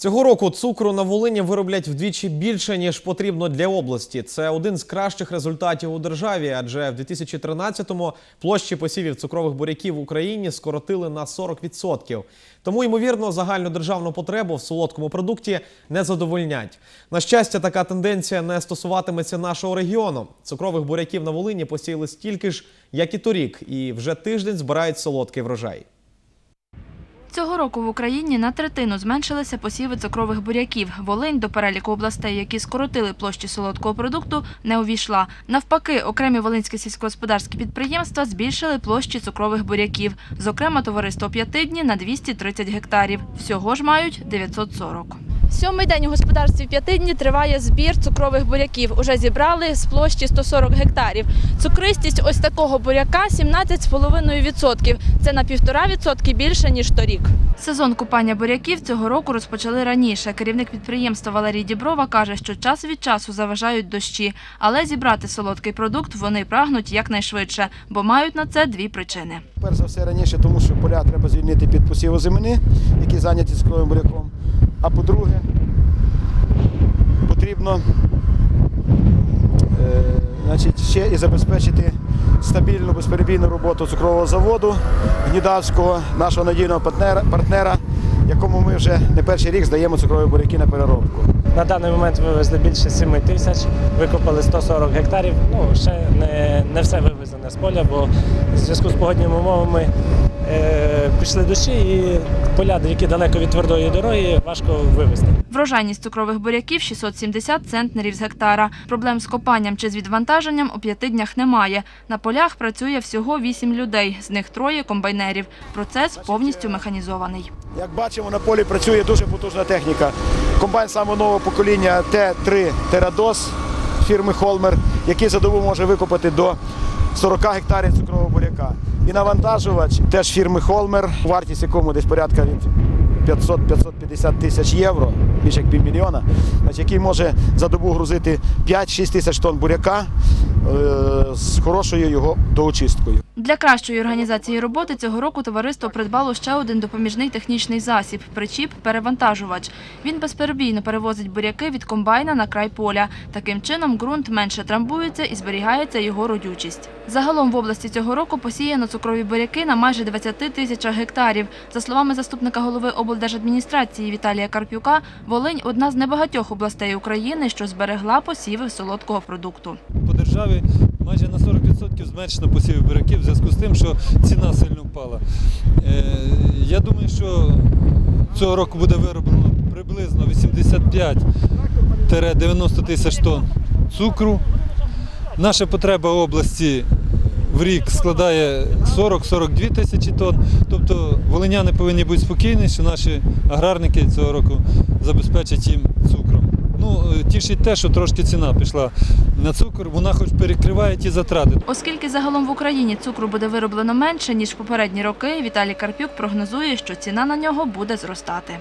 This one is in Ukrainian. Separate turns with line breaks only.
Цього року цукру на Волині вироблять вдвічі більше ніж потрібно для області. Це один з кращих результатів у державі, адже в 2013-му площі посівів цукрових буряків в Україні скоротили на 40%. Тому, ймовірно, загальну державну потребу в солодкому продукті не задовольнять. На щастя, така тенденція не стосуватиметься нашого регіону. Цукрових буряків на Волині посіяли стільки ж, як і торік, і вже тиждень збирають солодкий врожай.
Цього року в Україні на третину зменшилися посіви цукрових буряків. Волинь до переліку областей, які скоротили площі солодкого продукту, не увійшла. Навпаки, окремі волинські сільськогосподарські підприємства збільшили площі цукрових буряків. Зокрема, товариство «П'ятидні» на 230 гектарів. Всього ж мають 940. Сьомий день у господарстві «П'ятидні» триває збір цукрових буряків. Уже зібрали з площі 140 гектарів. Цукристість ось такого буряка 17,5%. Це на 1,5% більше, ніж торік. Сезон купання буряків цього року розпочали раніше. Керівник підприємства Валерій Діброва каже, що час від часу заважають дощі, але зібрати солодкий продукт вони прагнуть якнайшвидше, бо мають на це дві причини.
Перш за все раніше, тому що поля треба звільнити під посів озимини, які зайняті цукровим буряком. А по-друге, потрібно е, значить, ще і забезпечити стабільну безперебійну роботу цукрового заводу Гнідавського, нашого надійного партнера, партнера, якому ми вже не перший рік здаємо цукрові буряки на переробку.
На даний момент вивезли більше 7 тисяч, викопали 140 гектарів. Ну, ще не, не все вивезене з поля, бо в зв'язку з погодніми умовами пішли дощі і поля, які далеко від твердої дороги, важко вивезти.
Врожайність цукрових буряків 670 центнерів з гектара. Проблем з копанням чи з відвантаженням у п'яти днях немає. На полях працює всього вісім людей, з них троє комбайнерів. Процес повністю механізований.
Як бачимо, на полі працює дуже потужна техніка. Комбайн самого нового покоління Т3 Терадос фірми Холмер, який за добу може викопати до 40 гектарів цукрового буряка. І навантажувач теж фірми Холмер, вартість якому десь порядка від 500-550 тисяч євро, більше як півмільйона, який може за добу грузити 5-6 тисяч тонн буряка з хорошою його доочисткою.
Для кращої організації роботи цього року товариство придбало ще один допоміжний технічний засіб – причіп-перевантажувач. Він безперебійно перевозить буряки від комбайна на край поля. Таким чином ґрунт менше трамбується і зберігається його родючість. Загалом в області цього року посіяно цукрові буряки на майже 20 тисячах гектарів. За словами заступника голови облдержадміністрації Віталія Карпюка, Волинь – одна з небагатьох областей України, що зберегла посіви солодкого продукту.
по державі майже на 40% зменшено посівів буряків в зв'язку з тим, що ціна сильно впала. Е, Я думаю, що цього року буде вироблено приблизно 85-90 тисяч тонн цукру. Наша потреба області в рік складає 40-42 тисячі тонн. Тобто волиняни повинні бути спокійні, що наші аграрники цього року забезпечать їм цукром. Ну, е, тішить те, що трошки ціна пішла на цукор, вона хоч перекриває ті затрати.
Оскільки загалом в Україні цукру буде вироблено менше, ніж в попередні роки, Віталій Карпюк прогнозує, що ціна на нього буде зростати.